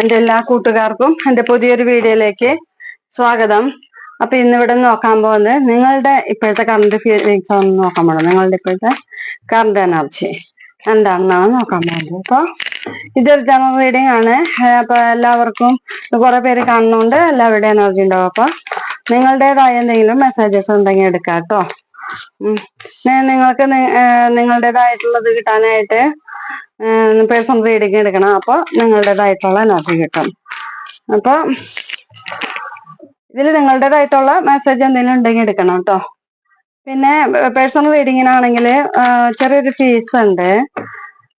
എന്റെ എല്ലാ കൂട്ടുകാർക്കും എന്റെ പുതിയൊരു വീഡിയോയിലേക്ക് സ്വാഗതം. അപ്പൊ ഇന്നിവിടെ നോക്കാൻ പോകുന്നത് നിങ്ങളുടെ ഇപ്പോഴത്തെ കറണ്ട് ഫീലിങ്സ് ഒന്ന് നോക്കാൻ പോകണം നിങ്ങളുടെ ഇപ്പോഴത്തെ കറണ്ട് എനർജി എന്താണെന്നാണ് നോക്കാൻ പോകുന്നത്. അപ്പൊ ഇതൊരു ജനറൽ റീഡിംഗ് ആണ്. അപ്പൊ എല്ലാവർക്കും കുറെ പേര് കാണുന്നുണ്ട്. എല്ലാവരുടെ എനർജി ഉണ്ടാവും. അപ്പൊ നിങ്ങളുടേതായ എന്തെങ്കിലും മെസ്സേജസ് ഉണ്ടെങ്കിൽ എടുക്കാം കേട്ടോ. നിങ്ങൾക്ക് നിങ്ങളുടേതായിട്ടുള്ളത് കിട്ടാനായിട്ട് പേഴ്സണൽ റീഡിങ് എടുക്കണം. അപ്പൊ നിങ്ങളുടേതായിട്ടുള്ള എനർജി കിട്ടും. അപ്പൊ ഇതിൽ നിങ്ങളുടേതായിട്ടുള്ള മെസ്സേജ് എന്തെങ്കിലും ഉണ്ടെങ്കിൽ എടുക്കണം കേട്ടോ. പിന്നെ പേഴ്സണൽ റീഡിങ്ങിനാണെങ്കിൽ ചെറിയൊരു ഫീസ് ഉണ്ട്.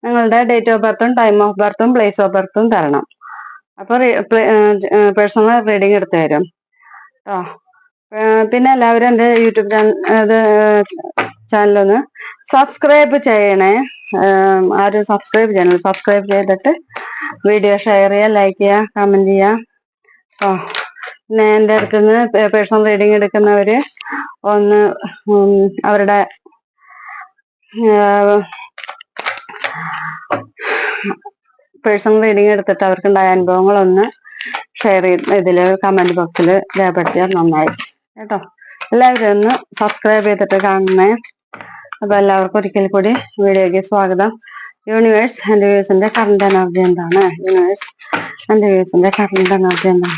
നിങ്ങളുടെ ഡേറ്റ് ഓഫ് ബർത്തും ടൈം ഓഫ് ബർത്തും പ്ലേസ് ഓഫ് ബർത്തും തരണം. അപ്പൊ പേഴ്സണൽ റീഡിങ് എടുത്തു തരും. കേട്ടോ പിന്നെ എല്ലാവരും എന്റെ യൂട്യൂബ് ചാനൽ ചാനലൊന്ന് സബ്സ്ക്രൈബ് ചെയ്യണേ. ആരും സബ്സ്ക്രൈബ് ചെയ്യണം സബ്സ്ക്രൈബ് ചെയ്തിട്ട് വീഡിയോ ഷെയർ ചെയ്യുക ലൈക്ക് ചെയ്യുക കമന്റ് ചെയ്യുക. ഓ പിന്നെ എന്റെ അടുത്ത് നിന്ന് പേഴ്സണൽ റീഡിങ് എടുക്കുന്നവര് ഒന്ന് അവരുടെ പേഴ്സണൽ റീഡിങ് എടുത്തിട്ട് അവർക്കുണ്ടായ അനുഭവങ്ങളൊന്ന് ഷെയർ ചെയ്ത് ഇതിൽ കമന്റ് ബോക്സിൽ രേഖപ്പെടുത്തിയാൽ നന്നായി. കേട്ടോ? എല്ലാവരും ഒന്ന് സബ്സ്ക്രൈബ് ചെയ്തിട്ട് കാണണേ അപ്പൊ എല്ലാവർക്കും ഒരിക്കൽ കൂടി വീഡിയോയ്ക്ക് സ്വാഗതം. യൂണിവേഴ്സ് ആൻഡ് വ്യൂസിന്റെ കറണ്ട് എനർജി എന്താണ്? യൂണിവേഴ്സ് ആൻഡ് വ്യൂസിന്റെ കറണ്ട് എനർജി എന്താണ്?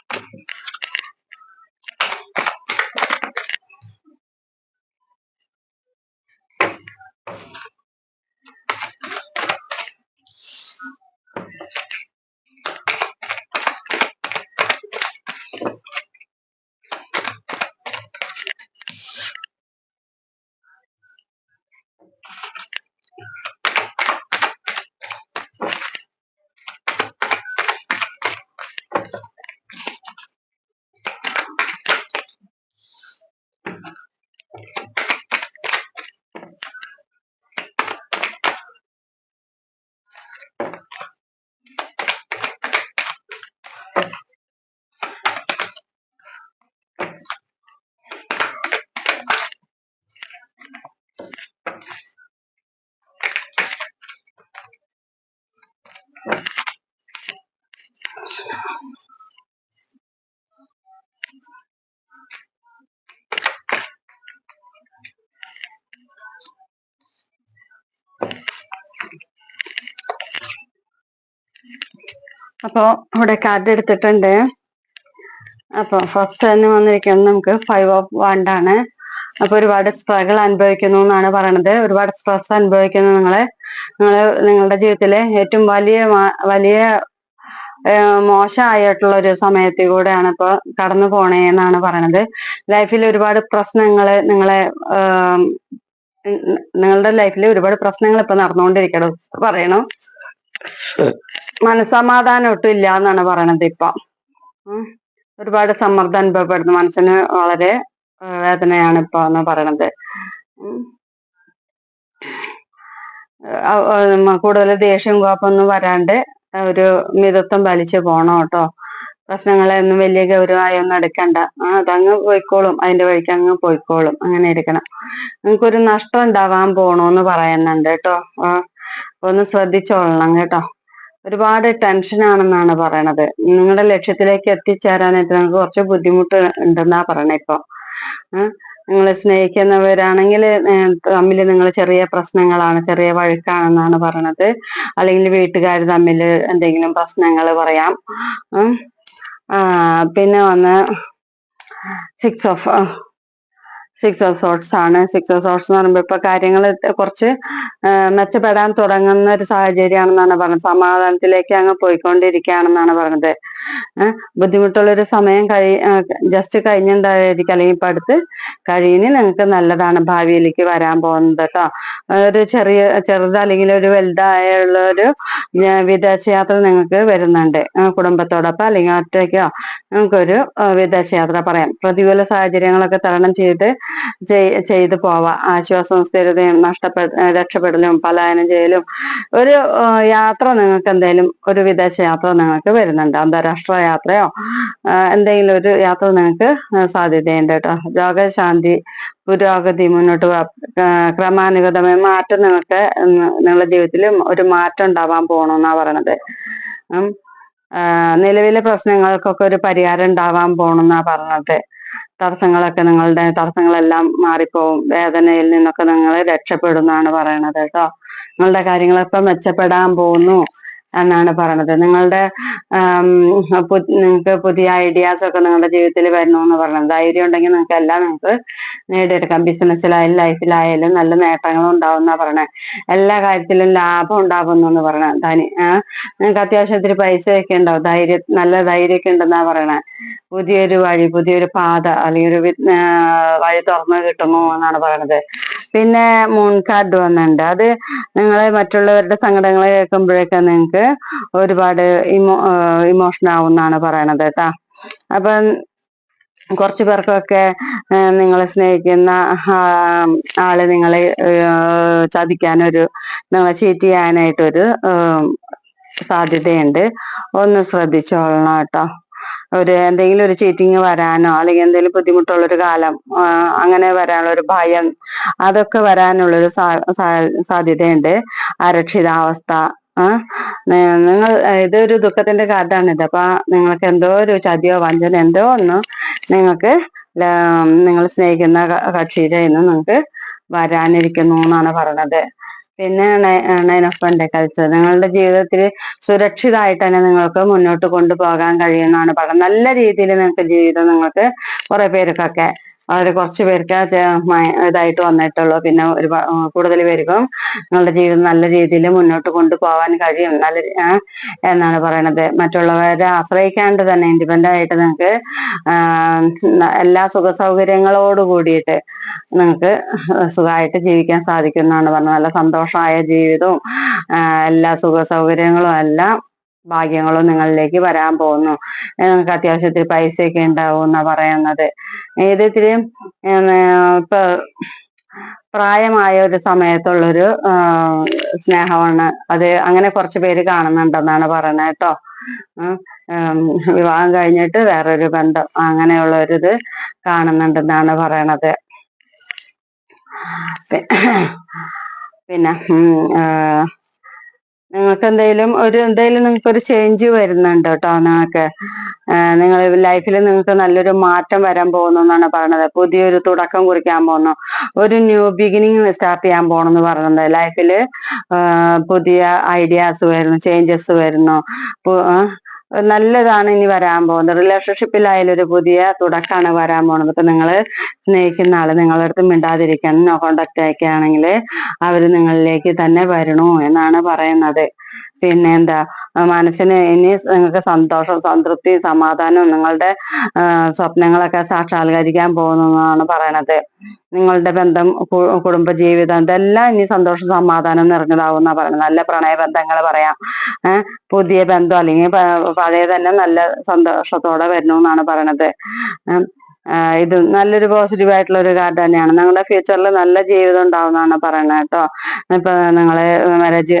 അപ്പോ ഇവിടെ കാർഡ് എടുത്തിട്ടുണ്ട്. അപ്പൊ ഫസ്റ്റ് തന്നെ വന്നിരിക്കുന്നത് നമുക്ക് ഫൈവ് ഓഫ് വണ്ടാണ് അപ്പൊ ഒരുപാട് സ്ട്രഗിൾ അനുഭവിക്കുന്നു എന്നാണ് പറയണത്. ഒരുപാട് സ്ട്രെസ് അനുഭവിക്കുന്നു നിങ്ങളെ. നിങ്ങൾ നിങ്ങളുടെ ജീവിതത്തിലെ ഏറ്റവും വലിയ വലിയ മോശമായിട്ടുള്ള ഒരു സമയത്തിൽ കൂടെയാണ് ഇപ്പൊ കടന്നു പോണേ എന്നാണ് പറയണത്. ലൈഫിൽ ഒരുപാട് പ്രശ്നങ്ങൾ നിങ്ങളെ നിങ്ങളുടെ ലൈഫിൽ ഒരുപാട് പ്രശ്നങ്ങൾ ഇപ്പൊ നടന്നുകൊണ്ടിരിക്കണം. പറയണു. മനസമാധാനം ഒട്ടും ഇല്ല എന്നാണ് പറയണത് ഇപ്പൊ. ഒരുപാട് സമ്മർദ്ദം അനുഭവപ്പെടുന്നു. മനസ്സിന് വളരെ വേദനയാണ് ഇപ്പൊ എന്ന് പറയണത് കൂടുതൽ ദേഷ്യം കുഴപ്പമൊന്നും വരാണ്ട് ഒരു മിതത്വം വലിച്ചു പോണം കേട്ടോ. പ്രശ്നങ്ങളെ ഒന്നും വലിയ ഗൗരവമായി ഒന്നും എടുക്കണ്ട. ആ അതങ്ങ് പോയിക്കോളും. അതിന്റെ വഴിക്ക് അങ്ങ് പോയിക്കോളും. അങ്ങനെ ഇരിക്കണം. നിങ്ങൾക്കൊരു നഷ്ടം ഉണ്ടാവാൻ പോണോന്ന് പറയുന്നുണ്ട് കേട്ടോ. ആ ഒന്ന് ശ്രദ്ധിച്ചോളണം കേട്ടോ. ഒരുപാട് ടെൻഷൻ ആണെന്നാണ് പറയണത്. നിങ്ങളുടെ ലക്ഷ്യത്തിലേക്ക് എത്തിച്ചേരാനായിട്ട് നിങ്ങൾക്ക് കുറച്ച് ബുദ്ധിമുട്ട് ഉണ്ടെന്നാ പറയണേ ഇപ്പൊ. നിങ്ങൾ സ്നേഹിക്കുന്നവരാണെങ്കിൽ തമ്മിൽ നിങ്ങൾ ചെറിയ പ്രശ്നങ്ങളാണ് ചെറിയ വഴക്കാണെന്നാണ് പറയണത്. അല്ലെങ്കിൽ വീട്ടുകാർ തമ്മിൽ എന്തെങ്കിലും പ്രശ്നങ്ങൾ പറയാം. പിന്നെ വന്ന് six of six of swords ആണ്. സിക്സ് ഓഫ് സോട്ട്സ് എന്ന് പറയുമ്പോൾ ഇപ്പൊ കാര്യങ്ങൾ കുറച്ച് മെച്ചപ്പെടാൻ തുടങ്ങുന്ന ഒരു സാഹചര്യമാണെന്നാണ് പറഞ്ഞത്. സമാധാനത്തിലേക്ക് അങ്ങ് പോയിക്കൊണ്ടിരിക്കുകയാണെന്നാണ് പറഞ്ഞത്. ബുദ്ധിമുട്ടുള്ള ഒരു സമയം കഴി ജസ്റ്റ് കഴിഞ്ഞിട്ടുണ്ടായിരിക്കും അല്ലെങ്കിൽ ഇപ്പൊ അടുത്ത് കഴിയുന്ന നിങ്ങൾക്ക് നല്ലതാണ് ഭാവിയിലേക്ക് വരാൻ പോകുന്നത് കേട്ടോ ഒരു ചെറിയ ചെറുത് അല്ലെങ്കിൽ ഒരു വലുതായുള്ള ഒരു വിദേശയാത്ര നിങ്ങൾക്ക് വരുന്നുണ്ട്. കുടുംബത്തോടൊപ്പം അല്ലെങ്കിൽ ഒറ്റയ്ക്കോ നിങ്ങൾക്കൊരു വിദേശയാത്ര പറയാം. പ്രതികൂല സാഹചര്യങ്ങളൊക്കെ തരണം ചെയ്ത് ചെയ്- ചെയ്ത് പോവാം. ആശ്വാസവും സ്ഥിരതയും നഷ്ടപ്പെ രക്ഷപ്പെടലും പലായനം ചെയ്യലും. ഒരു യാത്ര നിങ്ങൾക്ക് എന്തെങ്കിലും ഒരു വിദേശ യാത്ര നിങ്ങൾക്ക് വരുന്നുണ്ട്. അന്താരാഷ്ട്ര യാത്രയോ എന്തെങ്കിലും ഒരു യാത്ര നിങ്ങൾക്ക് സാധ്യതയുണ്ട് കേട്ടോ. രോഗശാന്തി പുരോഗതി മുന്നോട്ട് ക്രമാനുഗതമായ മാറ്റം നിങ്ങൾക്ക് നിങ്ങളുടെ ജീവിതത്തിൽ ഒരു മാറ്റം ഉണ്ടാവാൻ പോണെന്നാ പറയണത്. നിലവിലെ പ്രശ്നങ്ങൾക്കൊക്കെ ഒരു പരിഹാരം ഉണ്ടാവാൻ പോണെന്നാ പറഞ്ഞത് തടസ്സങ്ങളൊക്കെ നിങ്ങളുടെ തടസ്സങ്ങളെല്ലാം മാറിപ്പോവും. വേദനയിൽ നിന്നൊക്കെ നിങ്ങൾ രക്ഷപ്പെടുന്നാണ് പറയണത് കേട്ടോ. നിങ്ങളുടെ കാര്യങ്ങളൊക്കെ മെച്ചപ്പെടാൻ പോകുന്നു. എന്നാണ് പറഞ്ഞത് നിങ്ങളുടെ നിങ്ങൾക്ക് പുതിയ ഐഡിയാസ് ഒക്കെ നിങ്ങളുടെ ജീവിതത്തിൽ വരണം എന്ന് പറഞ്ഞത് ധൈര്യം ഉണ്ടെങ്കിൽ നിങ്ങൾക്ക് എല്ലാം നിങ്ങൾക്ക് നേടിയെടുക്കാം. ബിസിനസ്സിലായാലും ലൈഫിലായാലും നല്ല നേട്ടങ്ങൾ ഉണ്ടാവുന്ന പറഞ്ഞത് എല്ലാ കാര്യത്തിലും ലാഭം ഉണ്ടാവുന്നു എന്ന് പറഞ്ഞത് ധനി നിങ്ങൾക്ക് അത്യാവശ്യം പൈസ പൈസയൊക്കെ ഉണ്ടാവും ധൈര്യം നല്ല ധൈര്യമൊക്കെ ഉണ്ടെന്നാ പറയണേ. പുതിയൊരു വഴി പുതിയൊരു പാത അല്ലെങ്കിൽ ഒരു വഴി തുറന്നു കിട്ടുന്നു എന്നാണ് പറയണത്. പിന്നെ മൂൺ കാർഡ് വന്നിട്ടുണ്ട്. അത് നിങ്ങൾ മറ്റുള്ളവരുടെ സങ്കടങ്ങൾ കേൾക്കുമ്പോഴൊക്കെ നിങ്ങൾക്ക് ഒരുപാട് ഇമോ ഇമോഷൻ ആവുന്നാണ് പറയണത് കേട്ടാ. അപ്പം കുറച്ചു പേർക്കൊക്കെ നിങ്ങളെ സ്നേഹിക്കുന്ന ആൾ നിങ്ങളെ ചതിക്കാനൊരു നിങ്ങളെ ചീറ്റ് ചെയ്യാനായിട്ടൊരു സാധ്യതയുണ്ട്. ഒന്ന് ശ്രദ്ധിച്ചോളണം കേട്ടോ. ഒരു എന്തെങ്കിലും ഒരു ചീറ്റിങ് വരാനോ അല്ലെങ്കിൽ എന്തെങ്കിലും ബുദ്ധിമുട്ടുള്ള ഒരു കാലം അങ്ങനെ വരാനുള്ള ഒരു ഭയം അതൊക്കെ വരാനുള്ള ഒരു സാധ്യതയുണ്ട്. അരക്ഷിതാവസ്ഥ നിങ്ങൾ ഇതൊരു ദുഃഖത്തിന്റെ കാർഡാണ് ഇത് അപ്പൊ നിങ്ങൾക്ക് എന്തോ ഒരു ചതിയോ വഞ്ചന എന്തോ ഒന്ന് നിങ്ങൾക്ക് നിങ്ങൾ സ്നേഹിക്കുന്ന കക്ഷിയിൽ നിന്ന് നിങ്ങൾക്ക് വരാനിരിക്കുന്നു എന്നാണ് പറയണത് പിന്നെ നയൻ ഓഫ് നിങ്ങളുടെ ജീവിതത്തിൽ സുരക്ഷിതമായിട്ട് തന്നെ നിങ്ങൾക്ക് മുന്നോട്ട് കൊണ്ടുപോകാൻ കഴിയുമെന്നാണ് പറയുന്നത് നല്ല രീതിയിൽ നിങ്ങൾക്ക് ജീവിതം നിങ്ങൾക്ക് കുറെ പേർക്കൊക്കെ വളരെ കുറച്ച് പേർക്ക് ഇതായിട്ട് വന്നിട്ടുള്ളൂ. പിന്നെ ഒരു കൂടുതൽ പേർക്കും നിങ്ങളുടെ ജീവിതം നല്ല രീതിയിൽ മുന്നോട്ട് കൊണ്ടുപോകാൻ കഴിയും. നല്ല എന്നാണ് പറയണത്. മറ്റുള്ളവരെ ആശ്രയിക്കാണ്ട് തന്നെ ഇൻഡിപെൻഡന്റ് ആയിട്ട് നിങ്ങൾക്ക് എല്ലാ സുഖ സൗകര്യങ്ങളോട് കൂടിയിട്ട് നിങ്ങൾക്ക് സുഖമായിട്ട് ജീവിക്കാൻ സാധിക്കും എന്നാണ് പറഞ്ഞത്. നല്ല സന്തോഷമായ ജീവിതവും എല്ലാ സുഖ സൗകര്യങ്ങളും എല്ലാം ഭാഗ്യങ്ങളും നിങ്ങളിലേക്ക് വരാൻ പോകുന്നു. നിങ്ങൾക്ക് അത്യാവശ്യത്തിൽ പൈസയൊക്കെ ഉണ്ടാവും എന്നാ പറയുന്നത് ഉം, ഇപ്പൊ പ്രായമായ ഒരു സമയത്തുള്ളൊരു സ്നേഹമാണ്. അത് അങ്ങനെ കുറച്ച് പേര് കാണുന്നുണ്ടെന്നാണ് പറയുന്നത് കേട്ടോ. വിവാഹം കഴിഞ്ഞിട്ട് വേറൊരു ബന്ധം അങ്ങനെയുള്ള ഒരു ഇത് കാണുന്നുണ്ടെന്നാണ് പറയണത്. പിന്നെ നിങ്ങൾക്ക് എന്തെങ്കിലും ഒരു എന്തെങ്കിലും നിങ്ങൾക്ക് ഒരു ചേഞ്ച് വരുന്നുണ്ട് കേട്ടോ നിങ്ങൾക്ക് നിങ്ങൾ ലൈഫിൽ നിങ്ങൾക്ക് നല്ലൊരു മാറ്റം വരാൻ പോകുന്നു എന്നാണ് പറയുന്നത് പുതിയൊരു തുടക്കം കുറിക്കാൻ പോകുന്നു. ഒരു ന്യൂ ബിഗിനിങ് സ്റ്റാർട്ട് ചെയ്യാൻ പോകണമെന്ന് പറയുന്നത് ലൈഫിൽ പുതിയ ഐഡിയാസ് വരുന്നു ചേഞ്ചസ് വരുന്നു. നല്ലതാണ് ഇനി വരാൻ പോകുന്നത്. റിലേഷൻഷിപ്പിലായാലും ഒരു പുതിയ തുടക്കമാണ് വരാൻ പോകുന്നത്. ഇപ്പൊ നിങ്ങൾ സ്നേഹിക്കുന്ന ആൾ നിങ്ങളുടെ അടുത്ത് മിണ്ടാതിരിക്കണം നോ കോണ്ടാക്ട് ആക്കിയാണെങ്കിൽ അവർ നിങ്ങളിലേക്ക് തന്നെ വരണു എന്നാണ് പറയുന്നത്. പിന്നെ എന്താ മനസ്സിന് ഇനി നിങ്ങൾക്ക് സന്തോഷം സംതൃപ്തി സമാധാനവും നിങ്ങളുടെ സ്വപ്നങ്ങളൊക്കെ സാക്ഷാത്കരിക്കാൻ പോകുന്നു എന്നാണ് പറയണത്. നിങ്ങളുടെ ബന്ധം കുടുംബ കുടുംബജീവിതം ഇതെല്ലാം ഇനി സന്തോഷം സമാധാനം നിറഞ്ഞതാവും എന്നാ പറയുന്നത് നല്ല പ്രണയബന്ധങ്ങൾ പറയാം. ഏഹ് പുതിയ ബന്ധം അല്ലെങ്കിൽ പഴയ തന്നെ നല്ല സന്തോഷത്തോടെ വരണമെന്നാണ് പറയണത്. ഇത് നല്ലൊരു പോസിറ്റീവ് ആയിട്ടുള്ള ഒരു കാർഡ് തന്നെയാണ്. നിങ്ങളുടെ ഫ്യൂച്ചറിൽ നല്ല ജീവിതം ഉണ്ടാവുന്നതാണ് പറയുന്നത് കേട്ടോ. ഇപ്പൊ നിങ്ങൾ മാരേജ്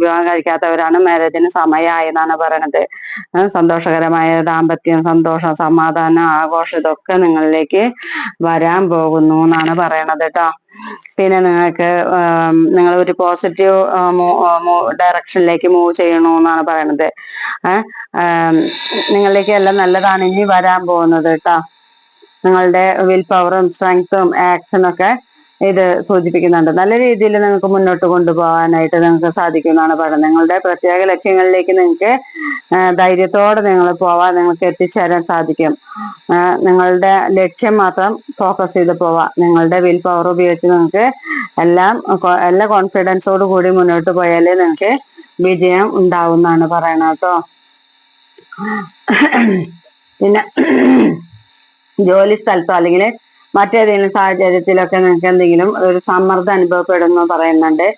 വിവാഹം കഴിക്കാത്തവരാണ് മാരേജിന് സമയമായി എന്നാണ് പറയണത്. സന്തോഷകരമായ ദാമ്പത്യം സന്തോഷം സമാധാനം ആഘോഷം ഇതൊക്കെ നിങ്ങളിലേക്ക് വരാൻ പോകുന്നു എന്നാണ് പറയണത് കേട്ടോ. പിന്നെ നിങ്ങൾക്ക് നിങ്ങൾ ഒരു പോസിറ്റീവ് ഡയറക്ഷനിലേക്ക് മൂവ് ചെയ്യണു എന്നാണ് പറയണത്. ഏഹ് നിങ്ങളിലേക്ക് എല്ലാം നല്ലതാണ് ഇനി വരാൻ പോകുന്നത് കേട്ടോ. നിങ്ങളുടെ വിൽ പവറും സ്ട്രെങ്ത്തും ആക്ഷനും ഒക്കെ ഇത് സൂചിപ്പിക്കുന്നുണ്ട്. നല്ല രീതിയിൽ നിങ്ങൾക്ക് മുന്നോട്ട് കൊണ്ടുപോകാനായിട്ട് നിങ്ങൾക്ക് സാധിക്കുന്നതാണ് പറയുന്നത്. നിങ്ങളുടെ പ്രത്യേക ലക്ഷ്യങ്ങളിലേക്ക് നിങ്ങൾക്ക് ധൈര്യത്തോടെ നിങ്ങൾ പോവാൻ നിങ്ങൾക്ക് എത്തിച്ചേരാൻ സാധിക്കും. നിങ്ങളുടെ ലക്ഷ്യം മാത്രം ഫോക്കസ് ചെയ്ത് പോവാം. നിങ്ങളുടെ വിൽ പവർ ഉപയോഗിച്ച് നിങ്ങൾക്ക് എല്ലാം എല്ലാ കോൺഫിഡൻസോട് കൂടി മുന്നോട്ട് പോയാലേ നിങ്ങൾക്ക് വിജയം ഉണ്ടാവും എന്നാണ് പറയണത് കേട്ടോ. പിന്നെ ജോലി സ്ഥലത്തോ അല്ലെങ്കിൽ മറ്റേതെങ്കിലും സാഹചര്യത്തിലൊക്കെ നിങ്ങൾക്ക് എന്തെങ്കിലും ഒരു സമ്മർദ്ദം അനുഭവപ്പെടുന്നു പറയുന്നുണ്ട്.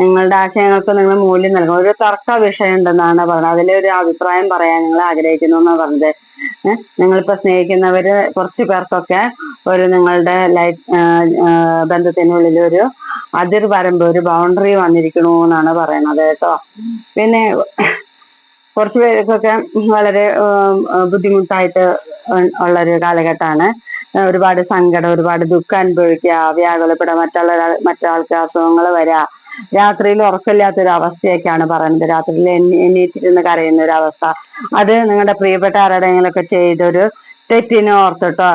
നിങ്ങളുടെ ആശയങ്ങൾക്ക് നിങ്ങൾ മൂല്യം നൽകും ഒരു തർക്ക വിഷയം ഉണ്ടെന്നാണ് പറഞ്ഞത്. അതിലെ ഒരു അഭിപ്രായം പറയാൻ നിങ്ങൾ ആഗ്രഹിക്കുന്നു എന്നാണ് പറഞ്ഞത്. നിങ്ങളിപ്പോ സ്നേഹിക്കുന്നവര് കുറച്ച് പേർക്കൊക്കെ ഒരു നിങ്ങളുടെ ലൈഫ് ബന്ധത്തിനുള്ളിൽ ഒരു അതിർ വരമ്പ് ഒരു ബൗണ്ടറി വന്നിരിക്കണു എന്നാണ് പറയുന്നത് കേട്ടോ. പിന്നെ കുറച്ച് പേർക്കൊക്കെ വളരെ ബുദ്ധിമുട്ടായിട്ട് ഉള്ള ഒരു കാലഘട്ടമാണ്. ഒരുപാട് സങ്കടം ഒരുപാട് ദുഃഖം അനുഭവിക്കുക വ്യാകുലപ്പെടുക മറ്റുള്ള മറ്റാൾക്ക് അസുഖങ്ങൾ വരിക രാത്രിയിൽ ഉറക്കമില്ലാത്തൊരു അവസ്ഥയൊക്കെയാണ് പറയുന്നത്. രാത്രിയിൽ എണ്ണി എണ്ണീറ്റിരുന്ന് കരയുന്ന ഒരു അവസ്ഥ. അത് നിങ്ങളുടെ പ്രിയപ്പെട്ട ആരുടെയെങ്കിലൊക്കെ ചെയ്തൊരു തെറ്റിനെ ഓർത്തിട്ടോ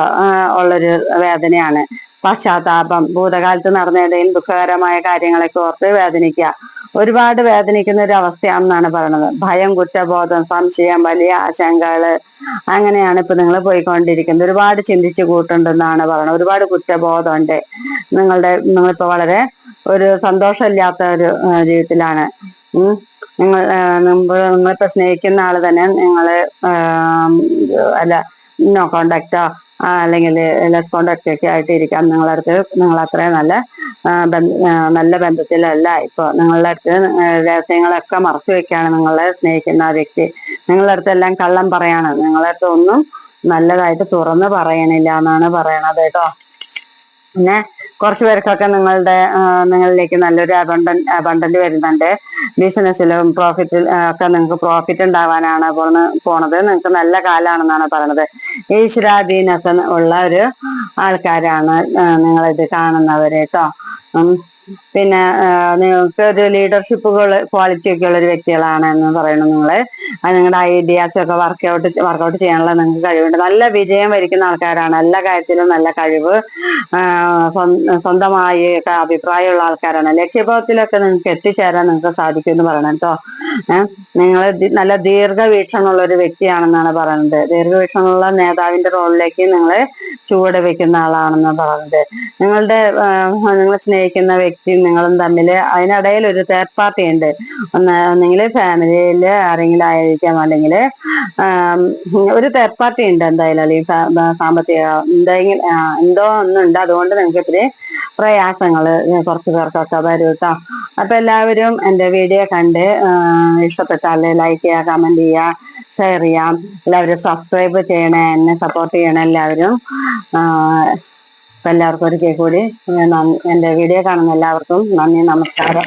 ഉള്ളൊരു വേദനയാണ്. പശ്ചാത്താപം ഭൂതകാലത്ത് നടന്ന ഏതെങ്കിലും ദുഃഖകരമായ കാര്യങ്ങളൊക്കെ ഓർത്ത് വേദനിക്കുക. ഒരുപാട് വേദനിക്കുന്ന ഒരു അവസ്ഥയാണെന്നാണ് പറയുന്നത് ഭയം കുറ്റബോധം സംശയം വലിയ ആശങ്കകൾ അങ്ങനെയാണ് ഇപ്പൊ നിങ്ങൾ പോയിക്കൊണ്ടിരിക്കുന്നത്. ഒരുപാട് ചിന്തിച്ചു കൂട്ടുണ്ടെന്നാണ് പറയുന്നത് ഒരുപാട് കുറ്റബോധമുണ്ട്. നിങ്ങളുടെ നിങ്ങളിപ്പോ വളരെ ഒരു സന്തോഷമില്ലാത്ത ഒരു ജീവിതത്തിലാണ്. നിങ്ങൾ നിങ്ങളിപ്പോ സ്നേഹിക്കുന്ന ആൾ തന്നെ നിങ്ങൾ അല്ല നോ കോണ്ടാക്റ്റോ അല്ലെങ്കിൽ ലെസ് കോണ്ടാക്ട് ഒക്കെ ആയിട്ട് ഇരിക്കാം നിങ്ങളടുത്ത് നിങ്ങൾ അത്രയും നല്ല നല്ല ബന്ധത്തിലല്ല. ഇപ്പൊ നിങ്ങളുടെ അടുത്ത് രഹസ്യങ്ങളൊക്കെ മറച്ചു വെക്കാണ് നിങ്ങളെ സ്നേഹിക്കുന്ന ആ വ്യക്തി. നിങ്ങളുടെ അടുത്ത് എല്ലാം കള്ളം പറയാണ്. നിങ്ങളുടെ അടുത്ത് ഒന്നും നല്ലതായിട്ട് തുറന്ന് പറയണില്ല എന്നാണ് പറയണത് കേട്ടോ. പിന്നെ കുറച്ചു പേർക്കൊക്കെ നിങ്ങളുടെ നിങ്ങളിലേക്ക് നല്ലൊരു അബണ്ടൻ അബണ്ടന്റ് വരുന്നുണ്ട്. ബിസിനസ്സിലും പ്രോഫിറ്റിൽ ഒക്കെ നിങ്ങൾക്ക് പ്രോഫിറ്റ് ഉണ്ടാവാനാണ് പോണ പോണത്. നിങ്ങൾക്ക് നല്ല കാലാണെന്നാണ് പറയണത്. ഈശ്വരാധീനൊക്കെ ഉള്ള ഒരു ആൾക്കാരാണ് നിങ്ങളിത് കാണുന്നവര് കേട്ടോ. പിന്നെ നിങ്ങൾക്ക് ഒരു ലീഡർഷിപ്പ് ക്വാളിറ്റി ഒക്കെ ഉള്ള ഒരു വ്യക്തികളാണ് എന്ന് പറയുന്നത് നിങ്ങൾ നിങ്ങളുടെ ഐഡിയാസ് ഒക്കെ വർക്കൗട്ട് വർക്കൗട്ട് ചെയ്യാനുള്ള നിങ്ങൾക്ക് കഴിവുണ്ട്. നല്ല വിജയം വരിക്കുന്ന ആൾക്കാരാണ്. എല്ലാ കാര്യത്തിലും നല്ല കഴിവ്. സ്വന്തമായി ഒക്കെ അഭിപ്രായമുള്ള ആൾക്കാരാണ്. ലക്ഷ്യബോധത്തിലൊക്കെ നിങ്ങൾക്ക് എത്തിച്ചേരാൻ നിങ്ങൾക്ക് സാധിക്കും എന്ന് പറയണം കേട്ടോ നിങ്ങൾ നല്ല ദീർഘവീക്ഷണമുള്ള ഒരു വ്യക്തിയാണെന്നാണ് പറയുന്നത് ദീർഘവീക്ഷണമുള്ള നേതാവിന്റെ റോളിലേക്ക് നിങ്ങൾ ചുവട് വെക്കുന്ന ആളാണെന്ന് പറഞ്ഞത് നിങ്ങളുടെ നിങ്ങൾ സ്നേഹിക്കുന്ന വ്യക്തിയും നിങ്ങളും തമ്മിൽ അതിനിടയിൽ ഒരു തേർഡ് പാർട്ടി ഉണ്ട്. ഒന്ന് ഒന്നെങ്കിൽ ഫാമിലിയിൽ ആരെങ്കിലും ആയിരിക്കാം. അല്ലെങ്കിൽ ഒരു തേർഡ് പാർട്ടി ഉണ്ട് എന്തായാലും. അല്ലെങ്കിൽ സാമ്പത്തിക എന്തെങ്കിലും എന്തോ ഒന്നുണ്ട് അതുകൊണ്ട് നിങ്ങൾക്ക് ഇത്തിരി പ്രയാസങ്ങൾ കുറച്ച് പേർക്കൊക്കെ വരും കേട്ടോ. അപ്പൊ എല്ലാവരും എന്റെ വീഡിയോ കണ്ട് ഇഷ്ടപ്പെട്ടാൽ ലൈക്ക് ചെയ്യുക കമന്റ് ചെയ്യുക. ഷെയർ ചെയ്യാം. എല്ലാവരും സബ്സ്ക്രൈബ് ചെയ്യണേ എന്നെ സപ്പോർട്ട് ചെയ്യണേ എല്ലാവരും. എല്ലാവർക്കും ഒരിക്കൽ കൂടി. എന്റെ വീഡിയോ കാണുന്ന എല്ലാവർക്കും നന്ദി നമസ്കാരം.